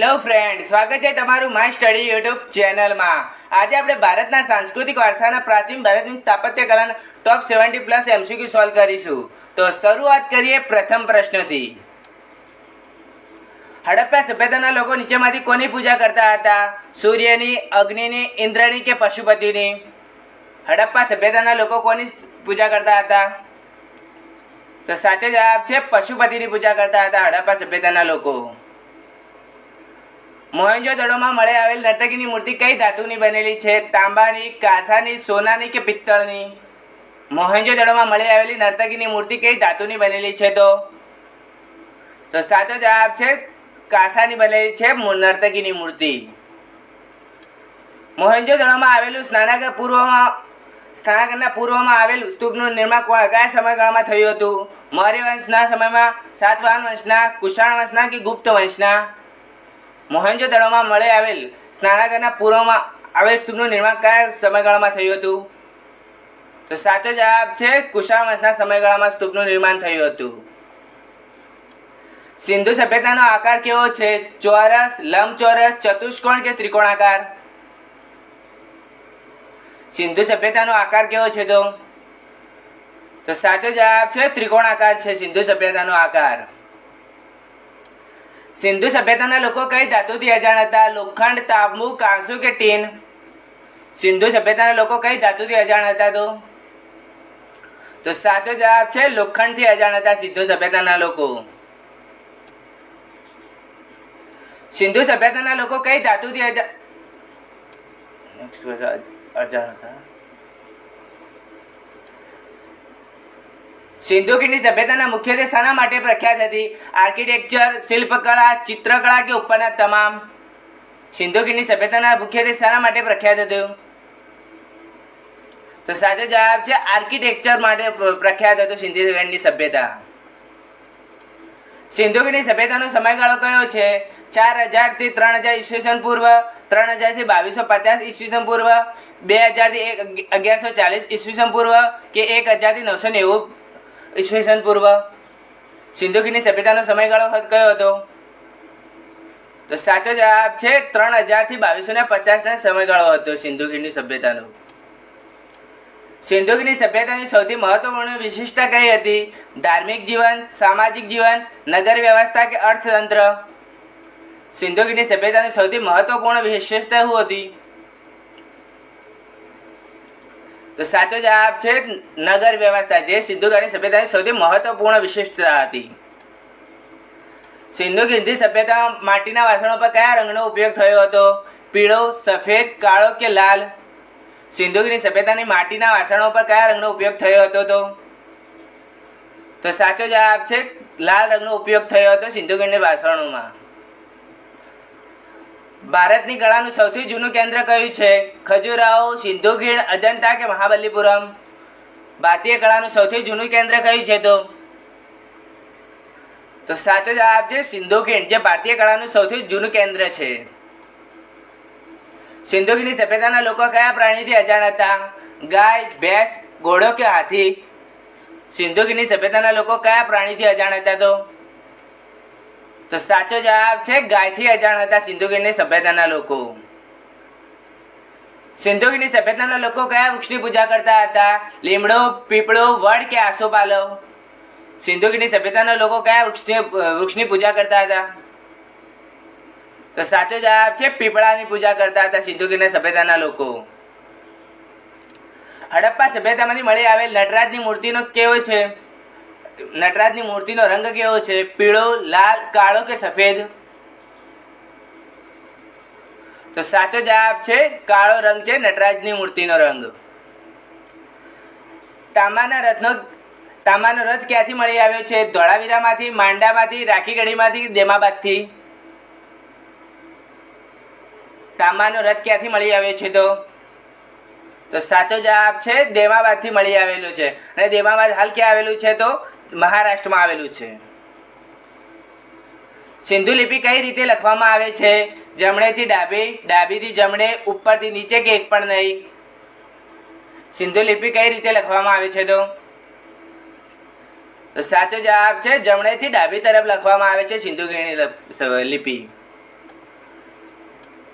Hello friend સ્વાગત છે તમારું માય સ્ટડી યુટ્યુબ ચેનલમાં આજે આપણે ભારતના સાંસ્કૃતિક વારસાના પ્રાચીન ભારતની સ્થાપત્ય કલાના top seventy plus MCQ solve કરીશું. તો શરૂઆત કરીએ પ્રથમ પ્રશ્નથી. હડપ્પા સભ્યતાના લોકો નીચેમાંથી કોની પૂજા કરતા હતા? સૂર્યની, અગ્નિની, ઇન્દ્રની કે પશુપતિની? હડપ્પા સભ્યતાના લોકો કોની પૂજા કરતા હતા? તો સાચો જવાબ છે પશુપતિની પૂજા કરતા હતા હડપ્પા સભ્યતાના લોકો. મોહેંજો દડોમાં મળી આવેલ નર્તકીની મૂર્તિ કઈ ધાતુની બનેલી છે? તાંબાની, કાંસાની, સોનાની કે પિત્તળની? મોહેંજો દડોમાં મળી આવેલી નર્તકીની મૂર્તિ કઈ ધાતુની બનેલી છે તો? તો સાચો જવાબ છે કાંસાની બનેલી છે નર્તકીની મૂર્તિ. મોહેંજો દડોમાં આવેલું સ્નાનાગર પૂર્વમાં, સ્નાનાગરના પૂર્વમાં આવેલ સ્તૂપનું નિર્માણ કયા સમયગાળામાં થયું હતું? મૌર્ય વંશના સમયમાં, સાતવાહન વંશના કુશાણ વંશના કે ગુપ્ત વંશના? મોહેંજો દડોમાં મળે આવેલ સ્નાનાગરના પૂર્વમાં આવેલ સ્તૂપનું નિર્માણ કયા સમયગાળામાં થયું હતું? તો સાચો જવાબ છે કુશાણ વંશના સમયગાળામાં સ્તૂપનું નિર્માણ થયું હતું. સિંધુ સભ્યતાનો આકાર કેવો છે? ચોરસ, લંબચોરસ, ચતુષ્કોણ કે ત્રિકોણાકાર? સિંધુ સભ્યતાનો આકાર કેવો છે તો? તો સાચો જવાબ છે ત્રિકોણાકાર છે સિંધુ સભ્યતાનો આકાર. સિંધુ સભ્યતાના લોકો કઈ ધાતુથી અજાણ હતા? લોખંડ, તાંબુ, કાંસુ કે ટીન? સિંધુ સભ્યતાના લોકો કઈ ધાતુથી અજાણ હતા તો? તો સાચો જવાબ છે લોખંડથી અજાણ હતા સિંધુ સભ્યતાના લોકો. સિંધુ સભ્યતાના લોકો કઈ ધાતુથી અજાણ અજાણ હતા. સિંધુ ખીણની સભ્યતાના મુખ્યત્વે શાના માટે પ્રખ્યાત હતી. આર્કિટેક્ચર, શિલ્પકળા, ચિત્રકળા કે ઉપરના તમામ સિંધુ ખીણની સભ્યતાના મુખ્યત્વે શાના માટે પ્રખ્યાત હતું. તો સાચો જવાબ છે આર્કિટેક્ચર માટે પ્રખ્યાત હતો સિંધુ ખીણની સભ્યતા. સિંધુ સભ્યતાનો સમયગાળો કયો છે? ચાર હજારથી ત્રણ હજાર ઈસવીસન પૂર્વ, ત્રણ હજારથી બાવીસો પચાસ ઈસવીસન પૂર્વ, બે હજારથી એક, અગિયારસો ચાલીસ ઈસવીસન પૂર્વ કે એક હજારથી નવસો નેવું ઈસવીસન પૂર્વ. સિંધુ ખીણની સભ્યતાનો સમયગાળો કયો હતો? તો સાચો જવાબ છે ત્રણ હજારથી બાવીસો ને પચાસના સમયગાળો હતો સિંધુકીની સભ્યતાનો. સિંધુ ખીણની સભ્યતાની સૌથી મહત્વપૂર્ણ વિશિષ્ટતા કઈ હતી? ધાર્મિક જીવન, સામાજિક જીવન, નગર વ્યવસ્થા કે અર્થતંત્ર? સિંધુકીની સભ્યતાની સૌથી મહત્વપૂર્ણ વિશેષતા શું હતી? તો સાચો જવાબ છે નગર વ્યવસ્થા, જે સિંધુ ખીણની સભ્યતાની સૌથી મહત્વપૂર્ણ વિશિષ્ટતા હતી. સિંધુ ખીણની સભ્યતા માટીના વાસણો પર કયા રંગનો ઉપયોગ થયો હતો? પીળો, સફેદ, કાળો કે લાલ? સિંધુ ખીણની સભ્યતાની માટીના વાસણો પર કયા રંગનો ઉપયોગ થયો હતો તો? તો સાચો જવાબ છે લાલ રંગનો ઉપયોગ થયો હતો સિંધુ ખીણની વાસણોમાં. ભારતની કળાનું સૌથી જૂનું કેન્દ્ર કયું છે? ખજુરાહો સિંધુ ખીણ અજંતા કે મહાબલીપુરમ? ભારતીય કળાનું સૌથી જૂનું કેન્દ્ર કયું છે તો? તો સાચો જવાબ છે સિંધુ ખીણ જે ભારતીય કળાનું સૌથી જૂનું કેન્દ્ર છે. સિંધુ ખીણની સભ્યતાના લોકો કયા પ્રાણીથી અજાણ હતા? ગાય, ભેંસ, ઘોડો કે હાથી? સિંધુ ખીણની સભ્યતાના લોકો કયા પ્રાણીથી અજાણ હતા તો? તો સાચો જવાબ છે ગાયથી અજાણ હતા સિંધુ ખીણની સભ્યતાના લોકો. સિંધુ ખીણની સભ્યતાના લોકો કયા વૃક્ષની પૂજા કરતા હતા? લીમડો, પીપળો, વડ કે આસોપાલવ સિંધુ ખીણની સભ્યતાના લોકો કયા વૃક્ષની વૃક્ષની પૂજા કરતા હતા? તો સાચો જવાબ છે પીપળાની પૂજા કરતા હતા સિંધુ ખીણની સભ્યતાના લોકો. હડપ્પા સભ્યતામાંથી મળી આવેલ નટરાજની મૂર્તિનો કેવો છે? નટરાજની મૂર્તિનો રંગ કેવો છે? પીળો, લાલ, કાળો કે સફેદ? તો સાચો જવાબ છે કાળો રંગ છે નટરાજની મૂર્તિનો રંગ. તાંબાના રથનો તાંબાનો રથ ક્યાંથી મળી આવ્યો છે? ધોળાવીરામાંથી, માંડામાંથી, રાખીગઢીમાંથી દેમાબાદથી? તાંબાનો રથ ક્યાંથી મળી આવ્યો છે તો? તો સાચો જવાબ છે દેમાબાદથી મળી આવેલું છે. અને દેમાબાદ હાલ ક્યાં આવેલું છે તો? મહારાષ્ટ્રમાં આવેલું છે. સિંધુ લિપિ કઈ રીતે લખવામાં આવે છે? જમણેથી ડાબે, ડાબીથી જમણે, ઉપરથી નીચે કે એક પણ નહીં? સિંધુ લિપિ કઈ રીતે લખવામાં આવે છે તો? સાચો જવાબ છે, જમણેથી ડાબી તરફ લખવામાં આવે છે સિંધુ ગીરની લિપિ.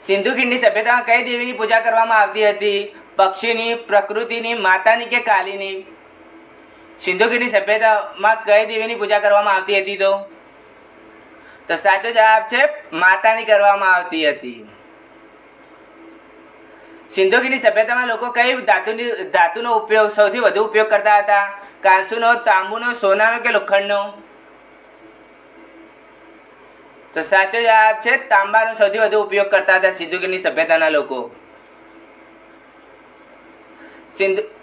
સિંધુ ખીણની સભ્યતામાં કઈ દેવીની પૂજા કરવામાં આવતી હતી? પક્ષીની, પ્રકૃતિની, માતાની કે કાલીની? સિંધુ સભ્યતામાં કઈ દેવીની પૂજા કરવામાં આવતી હતી તો? તો સાચો જવાબ છે, માતાની કરવામાં આવતી હતી. સિંધુ સભ્યતામાં લોકો કઈ ધાતુની, ધાતુનો ઉપયોગ સૌથી વધુ ઉપયોગ કરતા હતા? કાંસુનો, તાંબુનો, સોનાનો કે લોખંડનો? તો સાચો જવાબ છે, તાંબાનો સૌથી વધુ ઉપયોગ કરતા હતા સિંધુ સભ્યતાના લોકો. સિંધુ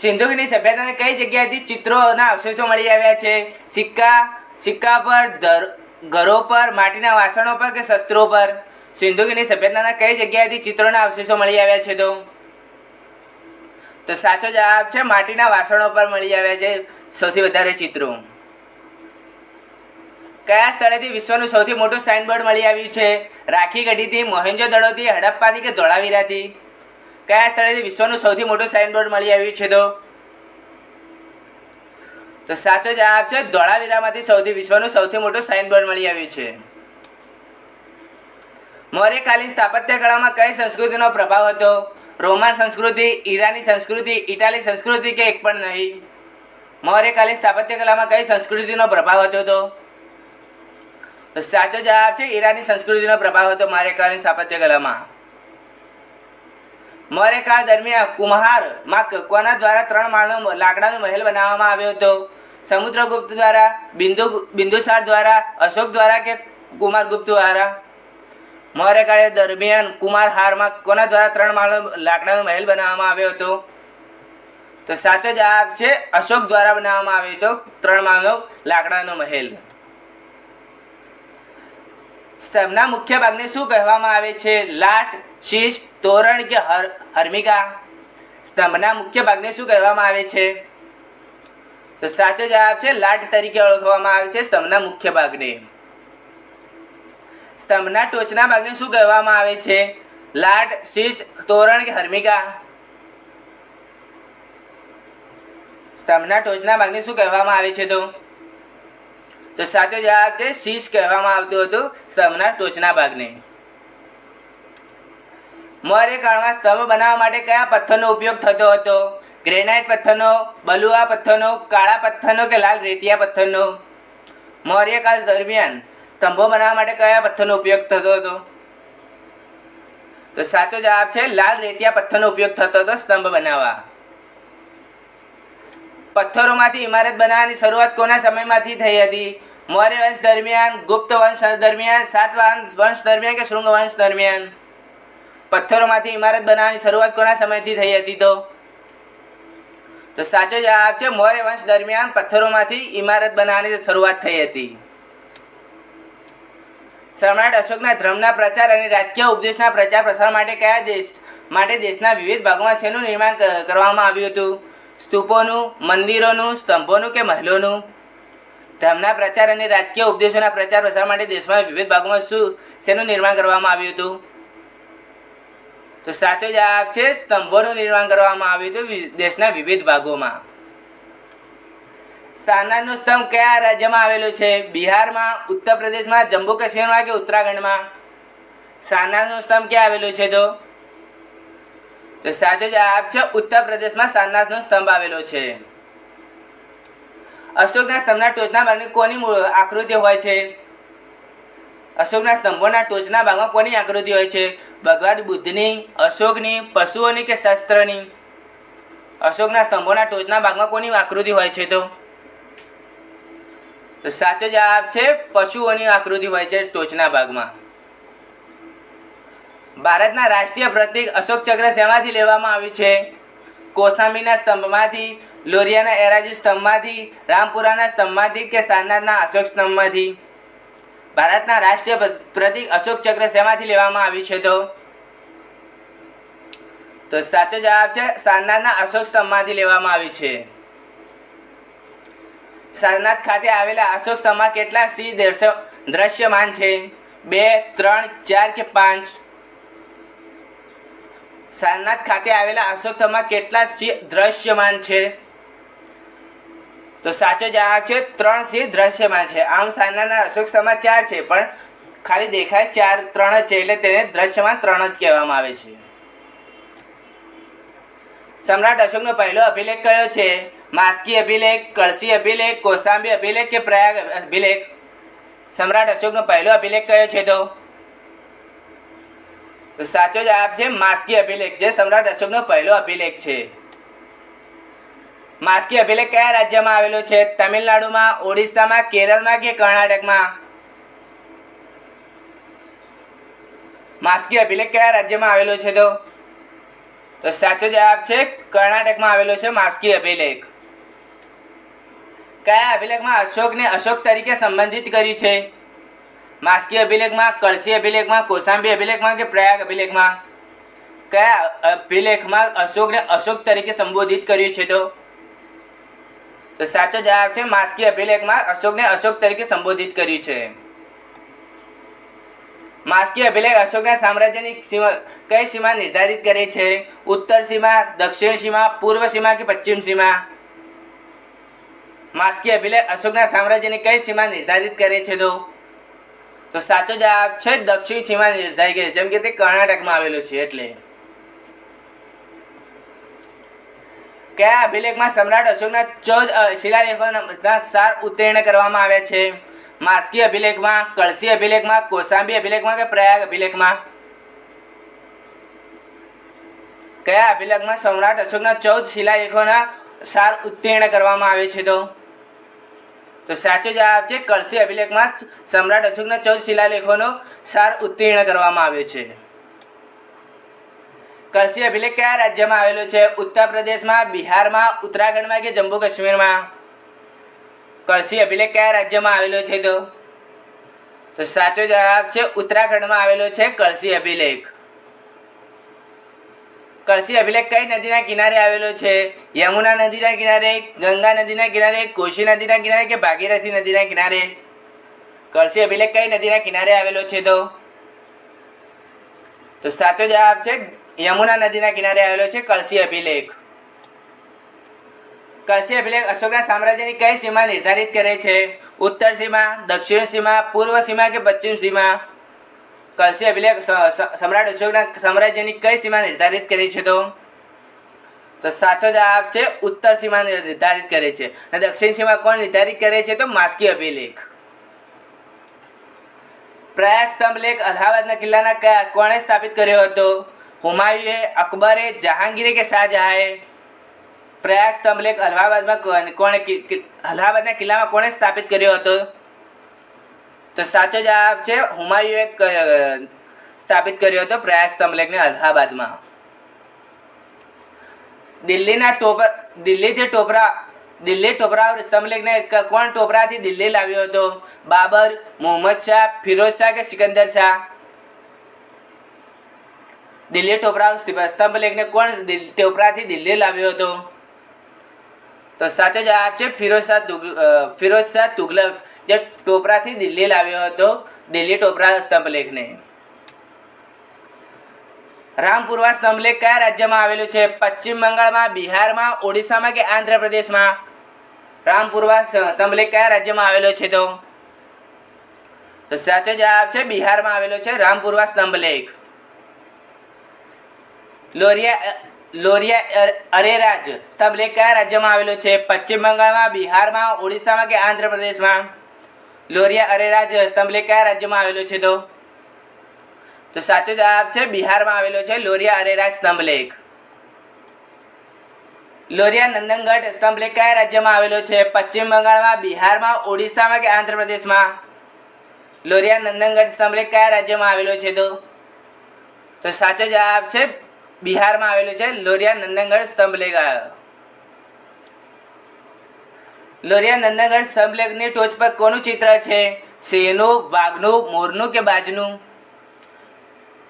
સિંધુ ખીણની સભ્યતાને કઈ જગ્યાએથી ચિત્રોના અવશેષો મળી આવ્યા છે? સિક્કા સિક્કા પર ઘરો પર, માટીના વાસણો પર કે શસ્ત્રો પર? સિંધુ ખીણની સભ્યતાના કઈ જગ્યાએથી ચિત્રોના અવશેષો મળી આવ્યા છે તો? તો સાચો જવાબ છે, માટીના વાસણો પર મળી આવ્યા છે સૌથી વધારે ચિત્રો. કયા સ્થળેથી વિશ્વનું સૌથી મોટું સાઇનબોર્ડ મળી આવ્યું છે? રાખી ગઢીથી મોહેન્જો દડોથી હડપ્પાથી કે ધોળાવીરાથી? કયા સ્થળેથી વિશ્વનું સૌથી મોટું સાઇનબોર્ડ મળી આવ્યું છે તો? તો સાચો જવાબ છે ધોળાવીરામાંથી સૌથી વિશ્વનું સૌથી મોટું સાઇનબોર્ડ મળી આવ્યું છે. મૌર્યકાલીન સ્થાપત્ય કળામાં કઈ સંસ્કૃતિનો પ્રભાવ હતો? રોમન સંસ્કૃતિ, ઈરાની સંસ્કૃતિ, ઇટાલી સંસ્કૃતિ કે એક પણ નહીં? મૌર્યકાલીન સ્થાપત્ય કલામાં કઈ સંસ્કૃતિનો પ્રભાવ હતો તો? સાચો જવાબ છે ઈરાની સંસ્કૃતિનો પ્રભાવ હતો મૌર્યકાલીન સ્થાપત્ય કલામાં મૌર્યકાળ દરમિયાન કુમ્હારમાં કોના દ્વારા ત્રણ માળનો લાકડાનો મહેલ બનાવવામાં આવ્યો હતો? સમુદ્રગુપ્ત દ્વારા, બિંદુ, બિંદુસાર દ્વારા, અશોક દ્વારા કે કુમારગુપ્ત દ્વારા? મૌર્યકાળ દરમિયાન કુમારહારમાં કોના દ્વારા ત્રણ માળનો લાકડાનો મહેલ બનાવવામાં આવ્યો હતો? તો સાચો જવાબ છે, અશોક દ્વારા બનાવવામાં આવ્યો હતો ત્રણ માળનો લાકડાનો મહેલ. સ્તંભના મુખ્ય ભાગને શું કહેવામાં આવે છે? લાટ શીશ, તોરણ કે હર, હર્મિકા. સ્તંભના મુખ્ય ભાગને શું કહેવામાં આવે છે? તો સાચો જવાબ છે, લાટ તરીકે ઓળખવામાં આવે છે સ્તંભના મુખ્ય ભાગને. સ્તંભના ટોચના ભાગને શું કહેવામાં આવે છે? લાટ, શીશ, તોરણ કે હર્મિકા? સ્તંભના ટોચના ભાગને શું કહેવામાં આવે છે તો? તો સાચો જવાબ છે, શીશ કહેવામાં આવતું હતું સ્તંભના ટોચના ભાગને. મૌર્ય કાળમાં સ્તંભ બનાવવા માટે કયા પથ્થરનો ઉપયોગ થતો હતો? ગ્રેનાઇટ પથ્થરનો, બલુઆ પથ્થરનો, કાળા પથ્થરનો કે લાલ રેતિયા પથ્થરનો? મૌર્યકાળ દરમિયાન સ્તંભો બનાવવા માટે કયા પથ્થરનો ઉપયોગ થતો હતો? તો સાચો જવાબ છે લાલ રેતિયા પથ્થરનો ઉપયોગ થતો હતો સ્તંભ બનાવવા. પથ્થરોમાંથી ઇમારત બનાવવાની શરૂઆત કોના સમયમાંથી થઈ હતી? મૌર્ય વંશ દરમિયાન, ગુપ્ત વંશ દરમિયાન સાતવાહન વંશ દરમિયાન કે શૃંગ વંશ દરમિયાન? પથ્થરોમાંથી ઇમારત બનાવવાની શરૂઆત કોના સમયથી થઈ હતી તો? તો સાચો જવાબ છે મૌર્ય વંશ દરમિયાન પથ્થરોમાંથી ઇમારત બનાવવાની શરૂઆત થઈ હતી. સમ્રાટ અશોકના ધર્મના પ્રચાર અને રાજકીય ઉપદેશના પ્રચાર પ્રસાર માટે કયા દેશ, માટે દેશના વિવિધ ભાગોમાં શેનું નિર્માણ કરવામાં આવ્યું હતું? સ્તૂપોનું, મંદિરોનું, સ્તંભોનું કે મહેલોનું? ધર્મના પ્રચાર અને રાજકીય ઉપદેશોના પ્રચાર પ્રસાર માટે દેશમાં વિવિધ ભાગોમાં શું, શેનું નિર્માણ કરવામાં આવ્યું હતું? તો સાચો જવાબ છે, સ્તંભોનું નિર્માણ કરવામાં આવ્યું હતું દેશના વિવિધ ભાગોમાં. સારનાથનો સ્તંભ કયા રાજ્યમાં આવેલો છે? બિહારમાં ઉત્તર પ્રદેશમાં જમ્મુ કાશ્મીરમાં કે ઉત્તરાખંડમાં? સારનાથનો સ્તંભ ક્યાં આવેલો છે તો? તો સાચો જવાબ છે ઉત્તર પ્રદેશમાં સારનાથનો સ્તંભ આવેલો છે. અશોકના સ્તંભના ટોચના ભાગની કોની આકૃતિ હોય છે? અશોકના સ્તંભોના ટોચના ભાગમાં કોની આકૃતિ હોય છે? ભગવાન બુદ્ધની, અશોકની, પશુઓની કે શસ્ત્રની? અશોકના સ્તંભોના ટોચના ભાગમાં કોની આકૃતિ હોય છે તો? તો સાચો જવાબ છે પશુઓની આકૃતિ હોય છે ટોચના ભાગમાં. ભારતના રાષ્ટ્રીય પ્રતીક અશોક ચક્ર શેમાંથી લેવામાં આવ્યું છે? કોસામીના સ્તંભમાંથી, લોરિયાના એરાજી સ્તંભમાંથી, રામપુરાના સ્તંભમાંથી કે સારનાથના અશોક સ્તંભમાંથી? ભારતના રાષ્ટ્રીય પ્રતિક અશોક ચક્ર શેમાંથી લેવામાં આવ્યું છે તો? તો સાચો જવાબ છે સારનાથના અશોક સ્તંભમાંથી લેવામાં આવ્યું છે. સારનાથ ખાતે આવેલા અશોક સ્તંભમાં કેટલા સિંહ દર્શ- દ્રશ્યમાન છે? બે, ત્રણ, ચાર કે પાંચ? સારનાથ ખાતે આવેલા અશોક સ્તંભમાં કેટલા સિંહ દ્રશ્યમાન છે? તો સાચો જવાબ છે ત્રણ સિંહ દ્રશ્યમાન છે. આમ સાંજના અશોક સમા ચાર છે, પણ ખાલી દેખાય ચાર, ત્રણ જ છે, એટલે તેને દ્રશ્યમાન ત્રણ જ કહેવામાં આવે છે. સમ્રાટ અશોકનો પહેલો અભિલેખ કયો છે? માસ્કી અભિલેખ, કળશી અભિલેખ, કોસાંબી અભિલેખ કે પ્રયાગ અભિલેખ? સમ્રાટ અશોકનો પહેલો અભિલેખ કયો છે તો? તો સાચો જવાબ છે માસ્કી અભિલેખ, જે સમ્રાટ અશોકનો પહેલો અભિલેખ છે. માસ્કી અભિલેખ કયા રાજ્યમાં આવેલો છે? તમિલનાડુમાં, ઓડિશામાં, કેરળમાં કે કર્ણાટકમાં? માસ્કી અભિલેખ કયા રાજ્યમાં આવેલો છે તો? તો સાચો જવાબ છે કર્ણાટકમાં આવેલો છે માસ્કી અભિલેખ. કયા અભિલેખમાં અશોકને અશોક તરીકે સંબંધિત કર્યું છે? માસ્કી અભિલેખમાં, કળશી અભિલેખમાં, કોસાંબી અભિલેખમાં કે પ્રયાગ અભિલેખમાં? કયા અભિલેખમાં અશોકને અશોક તરીકે સંબોધિત કર્યું છે તો? તો સાચો જવાબ છે માસ્કી અભિલેખમાં અશોકને અશોક તરીકે સંબોધિત કર્યું છે. માસ્કી અભિલેખ અશોકના સામ્રાજ્યની સીમા, કઈ સીમા નિર્ધારિત કરે છે? ઉત્તર સીમા, દક્ષિણ સીમા, પૂર્વ સીમા કે પશ્ચિમ સીમા? માસ્કી અભિલેખ અશોકના સામ્રાજ્યની કઈ સીમા નિર્ધારિત કરે છે તો? તો સાચો જવાબ છે દક્ષિણ સીમા નિર્ધારિત કરે જેમ કે તે કર્ણાટકમાં આવેલું છે એટલે. કયા અભિલેખમાં સમ્રાટ અશોકના ચૌદ શિલાલેખોના સાર ઉત્તીર્ણ કરવામાં આવ્યા છે. માસ્કી અભિલેખમાં, કળશી અભિલેખમાં, કોસાંબી અભિલેખમાં કે પ્રયાગ અભિલેખમાં? કયા અભિલેખમાં સમ્રાટ અશોકના ચૌદ શિલાલેખોના સાર ઉત્તીર્ણ કરવામાં આવે છે તો? તો સાચો જવાબ છે, કળશી અભિલેખમાં સમ્રાટ અશોકના ચૌદ શિલાલેખોનો સાર ઉત્તીર્ણ કરવામાં આવ્યો છે. કળશી અભિલેખ કયા રાજ્યમાં આવેલો છે? ઉત્તર પ્રદેશમાં, બિહારમાં, ઉત્તરાખંડમાં કે જમ્મુ કાશ્મીરમાં? કળશી અભિલેખ કયા રાજ્યમાં આવેલો છે તો? તો સાચો જવાબ છે ઉત્તરાખંડમાં આવેલો છે કળશી અભિલેખ. કળશી અભિલેખ કઈ નદીના કિનારે આવેલો છે? યમુના નદીના કિનારે, ગંગા નદીના કિનારે, કોશી નદીના કિનારે કે ભાગીરથી નદીના કિનારે? કળશી અભિલેખ કઈ નદીના કિનારે આવેલો છે તો? તો સાચો જવાબ છે યમુના નદીના કિનારે આવેલો છે કળશી અભિલેખ. કળશી અભિલેખ અશોકના સામ્રાજ્યની કઈ સીમા નિર્ધારિત કરે છે? ઉત્તર સીમા, દક્ષિણ સીમા, પૂર્વ સીમા કે પશ્ચિમ સીમા? કળશી અભિલેખ સમ્રાટ અશોકના સામ્રાજ્યની કઈ સીમા નિર્ધારિત કરી છે તો? તો સાચો જવાબ છે ઉત્તર સીમા નિર્ધારિત કરે છે. અને દક્ષિણ સીમા કોણ નિર્ધારિત કરે છે તો માસ્કી અભિલેખ. પ્રયાગ સ્તંભ લેખ અલ્હાબાદના કિલ્લાના કોણે સ્થાપિત કર્યો હતો? હુમાયુએ અકબરે જહાંગીરે કે શાહજહાએ પ્રયાગ સ્તંભ લેખ અલ્હાબાદમાં કોણે અલ્હાબાદના કિલ્લામાં કોણે સ્થાપિત કર્યો હતો? તો સાચો જવાબ છે, હુમાયુએ સ્થાપિત કર્યો હતો પ્રયાગ સ્તંભ લેખને અલ્હાબાદમાં. દિલ્હીના ટોપર દિલ્હીથી ટોપરા, દિલ્હી ટોપરા સ્તંભલેખને કોણ ટોપરાથી દિલ્હી લાવ્યો હતો? બાબર, મોહમ્મદ શાહ ફિરોઝ શાહ કે સિકંદર શાહ? દિલ્હી ટોપરા સ્તંભલેખને કોણ ટોપરાથી દિલ્હી લાવ્યો હતો? તો સાચો જવાબ છે ફિરોઝ શાહ ફિરોઝ શાહ તુગલક, જે ટોપરાથી દિલ્હી લાવ્યો હતો. દિલ્હી ટોપરા સ્તંભલેખને રામપુરવા સ્તંભલેખ કયા રાજ્યમાં આવેલું છે? પશ્ચિમ બંગાળમાં, બિહારમાં, ઓડિશામાં કે આંધ્રપ્રદેશમાં? રામપુરવા સ્તંભલેખ કયા રાજ્યમાં આવેલો છે તો? સાચો જવાબ છે બિહારમાં આવેલો છે રામપુરવા સ્તંભલેખ લોરિયા લોરિયા અરેરાજ સ્તંભલેખ કયા રાજ્યમાં આવેલો છે? પશ્ચિમ બંગાળમાં, બિહારમાં, ઓડિશામાં કે આંધ્રપ્રદેશમાં? લોરિયા અરેરાજ સ્તંભલેખ કયા રાજ્યમાં આવેલો છે તો? તો સાચો જવાબ છે બિહારમાં આવેલો છે લોરિયા અરેરાજ સ્તંભલેખ. લોરિયા, નંદનગઢ, સ્તંભલેખ કયા રાજ્યમાં આવેલો છે? પશ્ચિમ બંગાળમાં, બિહારમાં, ઓડિશામાં કે આંધ્રપ્રદેશમાં? લોરિયા, નંદનગઢ, સ્તંભલેખ કયા રાજ્યમાં આવેલો છે તો? તો સાચો જવાબ છે બિહારમાં આવેલું છે. લોરિયા નંદનગઢ સ્તંભલેખ. લોરિયા નંદનગઢ સ્તંભલેખની ટોચ પર કોનું ચિત્ર છે? સિંહનું વાઘનું, મોરનું કે બાજનું?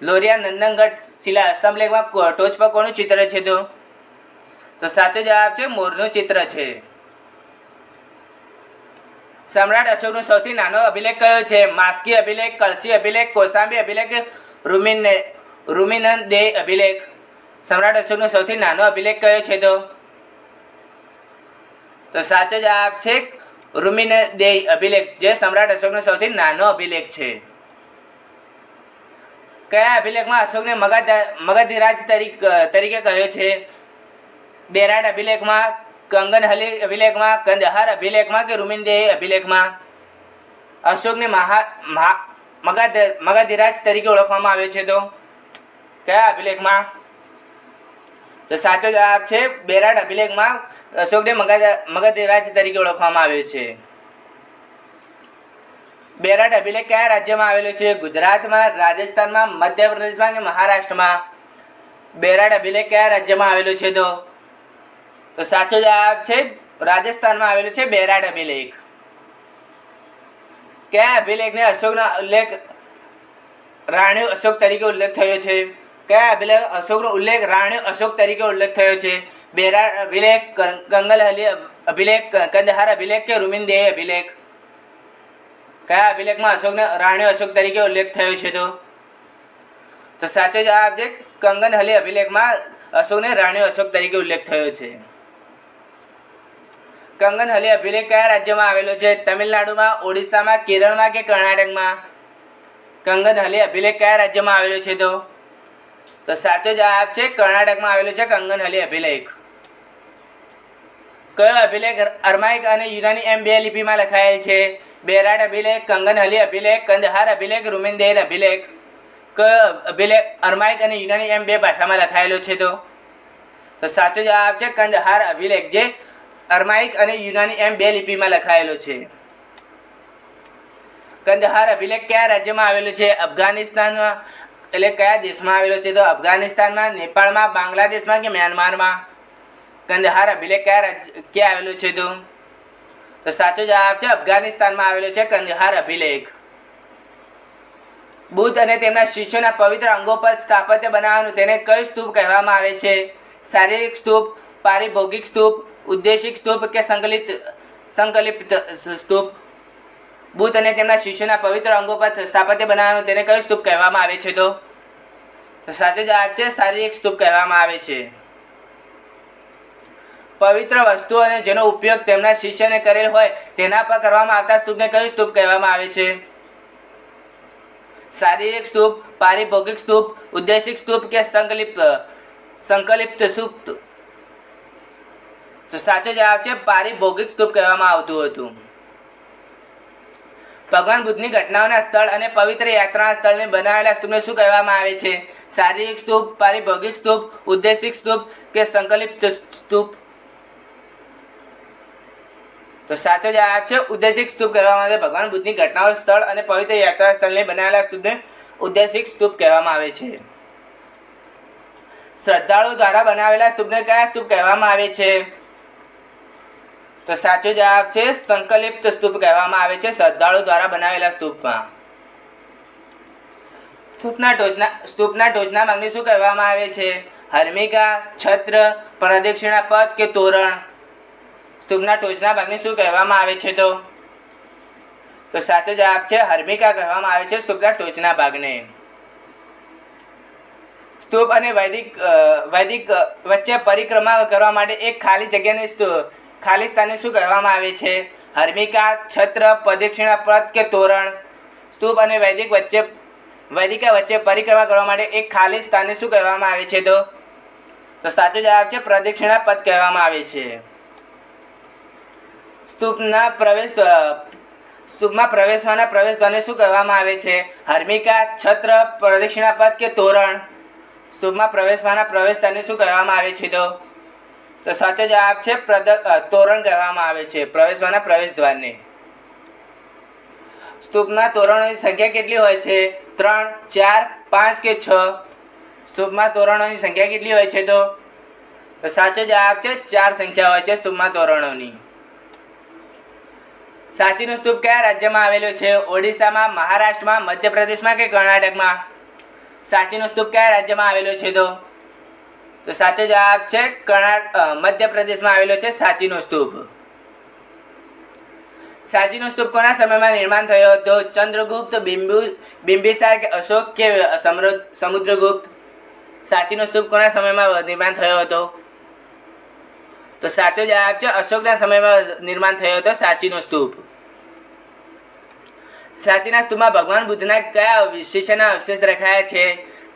લોરિયા નંદનગઢ શિલા સ્તંભલેખમાં ટોચ પર કોનું ચિત્ર છે તો? તો સાચો જવાબ છે મોરનું ચિત્ર છે. સમ્રાટ અશોકનો સૌથી નાનો અભિલેખ કયો છે? માસ્કી અભિલેખ કલસી અભિલેખ, કોસાંબી અભિલેખ, રૂમિન રૂમિનન દે અભિલેખ? સમ્રાટ અશોકનો સૌથી નાનો અભિલેખ કયો છે તો? તો સાચો જવાબ છે રૂમિન દેય અભિલેખ, જે સમ્રાટ અશોકનો સૌથી નાનો અભિલેખ છે. કયા અભિલેખમાં અશોકને મગધ, મગધરાજ તરીકે તરીકે કહ્યો છે? બેરાડ અભિલેખમાં, કંગનહલી અભિલેખમાં, કંદહાર અભિલેખમાં કે રૂમિનદેય અભિલેખમાં? અશોકને મહા મગધ, મગધિરાજ તરીકે ઓળખવામાં આવ્યો છે તો? કયા અભિલેખમાં? તો સાચો જવાબ છે બેરાટ અભિલેખમાં અશોકને મગધ મગધરાજ તરીકે ઓળખવામાં આવ્યો છે. બેરાટ અભિલેખ કયા રાજ્યમાં આવેલો છે? ગુજરાતમાં, રાજસ્થાનમાં, મધ્યપ્રદેશમાં કે મહારાષ્ટ્રમાં? બેરાટ અભિલેખ કયા રાજ્યમાં આવેલો છે તો? તો સાચો જવાબ છે રાજસ્થાનમાં આવેલો છે બેરાટ અભિલેખ. કયા અભિલેખને અશોકનો ઉલ્લેખ રાણી અશોક તરીકે ઉલ્લેખ થયો છે? કયા અભિલેખ અશોકનો ઉલ્લેખ રાણી અશોક તરીકે ઉલ્લેખ થયો છે? બેરા અભિલેખ કંગલ કંગલહલી અભિલેખ કંદહાર અભિલેખ કે રૂમિનદેય અભિલેખ? કયા અભિલેખમાં અશોકને રાણી અશોક તરીકે ઉલ્લેખ થયો છે તો? તો સાચો જવાબ છે કંગનહલી અભિલેખમાં અશોકને રાણી અશોક તરીકે ઉલ્લેખ થયો છે. કંગનહલી અભિલેખ કયા રાજ્યમાં આવેલો છે? તમિલનાડુમાં, ઓડિશામાં, કેરળમાં કે કર્ણાટકમાં? કંગનહલી અભિલેખ કયા રાજ્યમાં આવેલો છે તો? તો સાચો જવાબ છે કર્ણાટકમાં આવેલો છે કંગનહલી અભિલેખ. કયો અભિલેખ અરમાઇક અને યુનાની એમ બે લિપિમાં લખાયેલ છે? બેરાટ અભિલેખ, કંગનહલી અભિલેખ, કંદહાર અભિલેખ રૂમિનદેર અભિલેખ. કયો અભિલેખ અરમાઇક અને યુનાની એમ બે ભાષામાં લખાયેલો છે તો? તો સાચો જવાબ છે કંદહાર અભિલેખ, જે અરમાઇક અને યુનાની એમ બે લિપિમાં લખાયેલો છે. કંદહાર અભિલેખ કયા રાજ્યમાં આવેલો છે? અફઘાનિસ્તાનમાં એટલે કયા દેશમાં આવેલો છે? તો અફઘાનિસ્તાનમાં, નેપાળમાં, બાંગ્લાદેશમાં કે મ્યાનમારમાં? કંદહાર અભિલેખ કયા ક્યાં આવેલો છે તો? તો સાચો જવાબ છે અફઘાનિસ્તાનમાં આવેલો છે કંદહાર અભિલેખ. બુદ્ધ અને તેમના શિષ્યોના પવિત્ર અંગો પર સ્થાપત્ય બનાવવાનું તેને કઈ સ્તૂપ કહેવામાં આવે છે? શારીરિક સ્તૂપ, પારિભૌગિક સ્તૂપ, ઉદ્દેશિક સ્તૂપ કે સંકલિત સંકલિત સ્તૂપ? બુદ્ધ અને તેમના શિષ્યોના પવિત્ર અંગો પર સ્થાપત્ય બનાવવાનું તેને કયું સ્તૂપ કહેવામાં આવે છે તો? સાચો જવાબ છે શારીરિક સ્તૂપ કહેવામાં આવે છે. પવિત્ર વસ્તુઓ અને જેનો ઉપયોગ તેમના શિષ્યને કરેલ હોય, તેના પર કરવામાં આવતા સ્તૂપને કયું સ્તૂપ કહેવામાં આવે છે? શારીરિક સ્તૂપ, પારિભૌગિક સ્તૂપ, ઉદ્દેશિક સ્તૂપ કે સંકલિપ્ત સંકલિપ્ત સ્તૂપ? તો સાચો જવાબ છે, પારિભૌગિક સ્તૂપ કહેવામાં આવતું હતું. ભગવાન બુદ્ધની ઘટનાઓના સ્થળ અને પવિત્ર યાત્રાના સ્થળને બનાવેલા સ્તૂપને શું કહેવામાં આવે છે? શારીરિક સ્તૂપ, પારિભોગિક સ્તૂપ, ઉદ્દેશિક સ્તૂપ કે સંકલિત સ્તૂપ? તો સાચો જવાબ છે ઉદ્દેશિક સ્તૂપ કહેવામાં આવે છે. ભગવાન બુદ્ધની ઘટનાઓ સ્થળ અને પવિત્ર યાત્રા સ્થળને બનાવેલા સ્તૂપને ઉદ્દેશિક સ્તૂપ કહેવામાં આવે છે. શ્રદ્ધાળુ દ્વારા બનાવેલા સ્તૂપને કયા સ્તૂપ કહેવામાં આવે છે? તો સાચો જવાબ છે સંકલિપ્ત સ્તૂપ કહેવામાં આવે છે શ્રદ્ધાળુ દ્વારા બનાવેલા સ્તૂપમાં. સ્તૂપના ટોચના સ્તૂપના ટોચના ભાગને શું કહેવામાં આવે છે? હર્મિકા, છત્ર, પ્રદક્ષિણા, પદ કે તોરણ? સ્તૂપના ટોચના ભાગને શું કહેવામાં આવે છે તો? તો સાચો જવાબ છે હર્મિકા કહેવામાં આવે છે સ્તૂપના ટોચના ભાગને. સ્તૂપ અને વૈદિક વૈદિક વચ્ચે પરિક્રમા કરવા માટે એક ખાલી જગ્યાને સ્તુ- ખાલી સ્થાને શું કહેવામાં આવે છે? હર્મિકા છત્ર પ્રદક્ષિણા પથ કે તોરણ? સ્તૂપ અને વૈદિક વચ્ચે વૈદિકા વચ્ચે પરિક્રમા કરવા માટે એક ખાલી સ્થાને શું કહેવામાં આવે છે તો? તો સાચો જવાબ છે પ્રદક્ષિણા પથ કહેવામાં આવે છે. સ્તૂપના પ્રવેશ સ્તૂપમાં પ્રવેશવાના પ્રવેશદ્વારને શું કહેવામાં આવે છે? હર્મિકા છત્ર પ્રદક્ષિણા પથ કે તોરણ? સ્તૂપમાં પ્રવેશવાના પ્રવેશદ્વારને શું કહેવામાં આવે છે તો? તો સાચો જવાબ છે તોરણ કહેવામાં આવે છે. પ્રવેશવાના પ્રવેશદ્વારને સ્તૂપના તોરણોની સંખ્યા કેટલી હોય છે? ત્રણ, ચાર, પાંચ કે છ? સ્તૂપમાં તોરણોની સંખ્યા કેટલી હોય છે તો? તો સાચો જવાબ છે ચાર સંખ્યા હોય છે સ્તૂપમાં તોરણોની. સાચીનું સ્તૂપ કયા રાજ્યમાં આવેલો છે? ઓડિશામાં, મહારાષ્ટ્રમાં, મધ્યપ્રદેશમાં કે કર્ણાટકમાં? સાચીનું સ્તૂપ કયા રાજ્યમાં આવેલો છે તો? તો સાચો જવાબ છે કર્ણાટક મધ્યપ્રદેશમાં આવેલો છે સાચીનો સ્તૂપ. સાચીનો સ્તૂપ કોના સમયમાં નિર્માણ થયો હતો? ચંદ્રગુપ્ત, બિંબુ, બિંબિસાર કે અશોક કે સમુદ્રગુપ્ત? સાચીનો સ્તૂપ કોના સમયમાં નિર્માણ થયો હતો? તો સાચો જવાબ છે અશોકના સમયમાં નિર્માણ થયો હતો સાચીનો સ્તૂપ. સાચીના સ્તૂપમાં ભગવાન બુદ્ધના કયા વિશેષના અવશેષ રખાયા છે?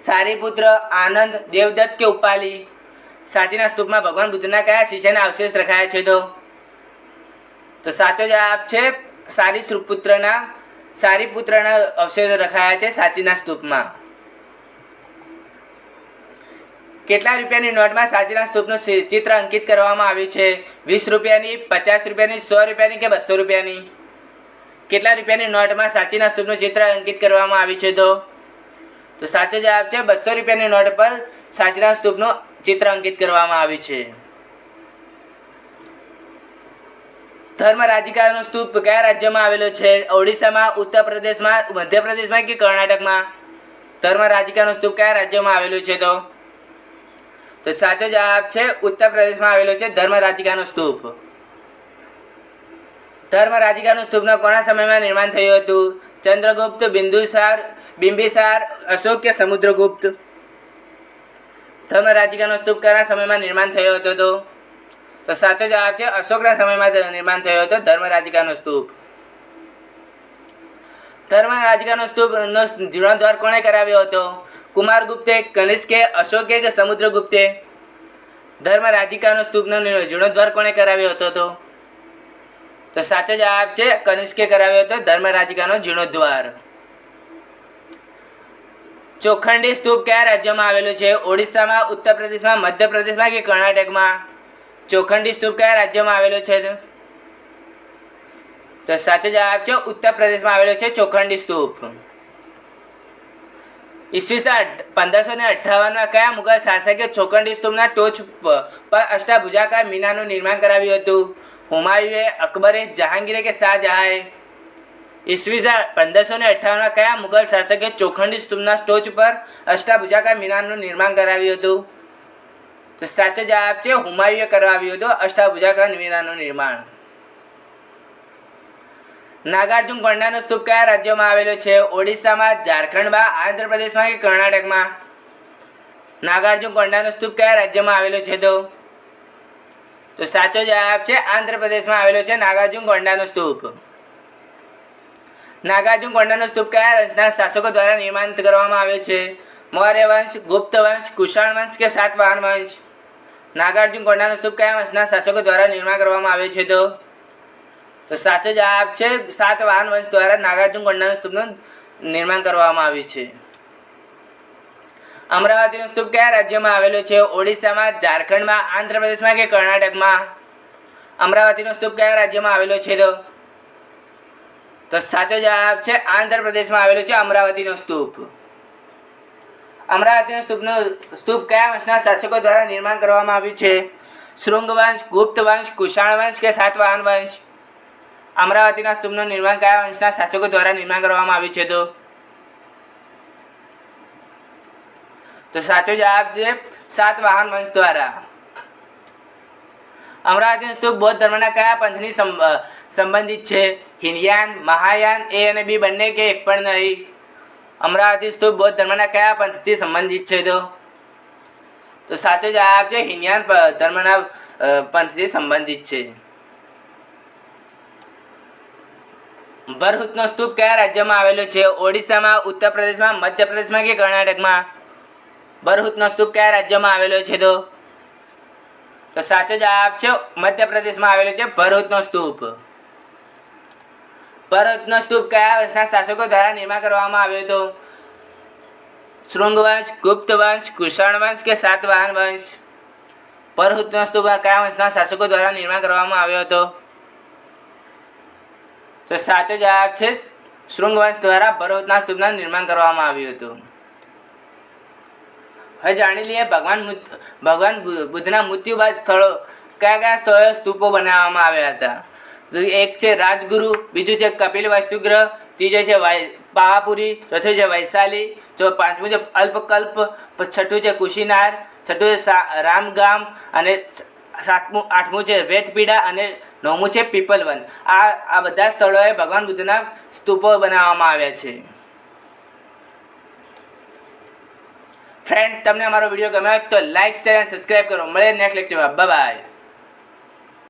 સારીપુત્ર આનંદ દેવદત્ત કે ઉપાલી? સાચીના સ્તૂપમાં ભગવાન બુદ્ધના કયા શિષ્યના અવશેષ રખાયા છે તો? તો સાચો જવાબ છે સારી પુત્રના સારીપુત્રના અવશેષ રખાયા છે સાચીના સ્તૂપમાં. કેટલા રૂપિયાની નોટમાં સાચીના સ્તૂપનું ચિત્ર અંકિત કરવામાં આવ્યું છે? વીસ રૂપિયાની, પચાસ રૂપિયાની, સો રૂપિયાની કે બસો રૂપિયાની? કેટલા રૂપિયાની નોટમાં સાચીના સ્તૂપનું ચિત્ર અંકિત કરવામાં આવ્યું છે તો? તો સાચો જવાબ છે, બસો રૂપિયાની નોટ પર સાચના સ્તૂપનું ચિત્ર અંકિત કરવામાં આવ્યું છે. ધર્મરાજિકાનો સ્તૂપ કયા રાજ્યમાં આવેલો છે? ઓડિશામાં ઉત્તર પ્રદેશમાં મધ્યપ્રદેશમાં કે કર્ણાટકમાં? ધર્મરાજિકાનો સ્તૂપ કયા રાજ્યમાં આવેલો છે તો? તો સાચો જવાબ છે ઉત્તર પ્રદેશમાં આવેલો છે ધર્મરાજિકાનો સ્તૂપ. ધર્મરાજિકાનો સ્તૂપનો કોના સમયમાં નિર્માણ થયું હતું? ચંદ્રગુપ્ત, બિંદુસાર, બિંબિસાર અશોક કે સમુદ્રગુપ્ત. ધર્મરાજિકાનો સ્તૂપ કયા સમયમાં નિર્માણ થયો હતો તો? તો સાચો જવાબ છે, અશોકના સમયમાં નિર્માણ થયો હતો ધર્મરાજિકાનો સ્તૂપ. ધર્મરાજિકાનો સ્તૂપનો જીર્ણોદ્ધાર કોણે કરાવ્યો હતો? કુમારગુપ્તે, કનિષ્કે, અશોકે કે સમુદ્રગુપ્તે? ધર્મરાજિકાનો સ્તૂપનો જીર્ણોદ્ધાર કોણે કરાવ્યો હતો તો? તો સાચો જવાબ છે, કનિષ્કે કરાવ્યો હતો ધર્મરાજિકાનો જીર્ણોદ્વાર ચોખંડી સ્તૂપ કયા રાજ્યમાં આવેલો છે? ઓડિશામાં ઉત્તર પ્રદેશમાં મધ્યપ્રદેશમાં કે કર્ણાટકમાં? ચોખંડી સ્તૂપ કયા રાજ્યમાં આવેલો છે? તો સાચો જવાબ છે ઉત્તર પ્રદેશમાં આવેલો છે ચોખંડી સ્તૂપ. ઈસવીસન પંદરસો ને અઠ્ઠાવનમાં કયા મુગલ શાસકે ચોખંડી સ્તૂપના ટોચ પર અષ્ટાભુજાકાર મીનાનું નિર્માણ કરાવ્યું હતું? હુમાયુએ, અકબરે, જહાંગીરે કે શાહજહાએ? ઈસવીસન પંદરસો ને અઠ્ઠાવનમાં કયા મુગલ શાસકે ચોખંડી સ્તૂપના ટોચ પર અષ્ટાભુજાકાર મીનારનું નિર્માણ કરાવ્યું હતું? તો સાચો જવાબ છે, હુમાયુએ કરાવ્યું હતું અષ્ટાભુજાકાર મીનારનું નિર્માણ. નાગાર્જુન કોંડાનો સ્તૂપ કયા રાજ્યમાં આવેલો છે? ઓડિશામાં, ઝારખંડમાં, આંધ્રપ્રદેશમાં કે કર્ણાટકમાં? નાગાર્જુન કોંડાનો સ્તૂપ કયા રાજ્યમાં આવેલો છે તો? તો સાચો જવાબ છે આંધ્રપ્રદેશમાં આવેલો છે નાગાર્જુન કોંડાનો સ્તૂપ. નાગાર્જુન કોંડાનો સ્તૂપ કયા વંશના શાસકો દ્વારા નિર્માણ કરવામાં આવ્યો છે? મૌર્ય વંશ, ગુપ્ત વંશ, કુષાણ વંશ કે સાતવાહન વંશ? નાગાર્જુન કોંડાનો સ્તૂપ કયા વંશના શાસકો દ્વારા નિર્માણ કરવામાં આવ્યો છે તો? તો સાચો જવાબ છે સાત વાહન વંશ દ્વારા નાગાર્જુન કોંડાનો સ્તૂપનું નિર્માણ કરવામાં આવ્યું છે. અમરાવતીનો સ્તૂપ કયા રાજ્યમાં આવેલો છે? ઓડિશામાં, ઝારખંડમાં, આંધ્રપ્રદેશમાં કે કર્ણાટકમાં? અમરાવતીનો સ્તૂપ કયા રાજ્યમાં આવેલો છે તો? તો સાચો જવાબ છે આંધ્રપ્રદેશમાં આવેલો છે અમરાવતીનો સ્તૂપ. અમરાવતીનો સ્તૂપનો સ્તૂપ કયા વંશના શાસકો દ્વારા નિર્માણ કરવામાં આવ્યું છે? શૃંગ વંશ ગુપ્ત વંશ કુષાણ વંશ કે સાતવાહન વંશ? અમરાવતીના સ્તૂપનું નિર્માણ કયા વંશના શાસકો દ્વારા નિર્માણ કરવામાં આવ્યું છે તો. તો સાચો જવાબ છે સાતવાહન વંશ દ્વારા. અમરાવતી સ્તૂપ બૌદ્ધ ધર્મના કયા પંથની સંબંધિત છે? હિનયાન મહાયાન, એ અને બી બંને કે એક પણ નહીં? અમરાવતી સ્તૂપ બૌદ્ધ ધર્મના કયા પંથથી સંબંધિત છે તો? તો સાચો જવાબ છે હિનયાન ધર્મના પંથથી સંબંધિત છે. ભરહુતનો સ્તૂપ કયા રાજ્યમાં આવેલો છે? ઓડિશામાં ઉત્તર પ્રદેશમાં મધ્યપ્રદેશમાં કે કર્ણાટકમાં? ભરહુતનો સ્તૂપ કયા રાજ્યમાં આવેલો છે તો? તો સાચો જવાબ છે, મધ્યપ્રદેશમાં આવેલો છે ભરહૂતનો સ્તૂપ. ભરહુતનો સ્તૂપ કયા વંશના શાસકો દ્વારા નિર્માણ કરવામાં આવ્યો હતો? શૃંગ વંશ ગુપ્ત વંશ કુષાણ વંશ કે સાતવાહન વંશ? ભરહુતનો સ્તૂપ કયા વંશના શાસકો દ્વારા નિર્માણ કરવામાં આવ્યો હતો? તો સાચો જવાબ છે શૃંગવંશ દ્વારા ભરહુતના સ્તૂપનું નિર્માણ કરવામાં આવ્યું હતું. હવે જાણી લઈએ ભગવાન ભગવાન બુદ્ધના મૃત્યુ બાદ સ્થળો, કયા કયા સ્થળોએ સ્તૂપો બનાવવામાં આવ્યા હતા? એક છે રાજગુરુ, બીજું છે કપિલ વાસ્તુગ્રહ ત્રીજો છે પાહાપુરી ચોથું છે વૈશાલી, ચો, પાંચમું છે અલ્પકલ્પ, છઠ્ઠું છે કુશીનાર, છઠ્ઠું છે રામગામ અને સાતમું, આઠમું છે વેદપીડા અને નવમું છે પીપલવન. આ આ બધા સ્થળોએ ભગવાન બુદ્ધના સ્તૂપો બનાવવામાં આવ્યા છે. ફ્રેન્ડ તમને અમારો વીડિયો ગમ્યો તો લાઈક શેર અને સબસ્ક્રાઈબ કરો. મળે નેક્સ્ટ લેક્ચરમાં બાય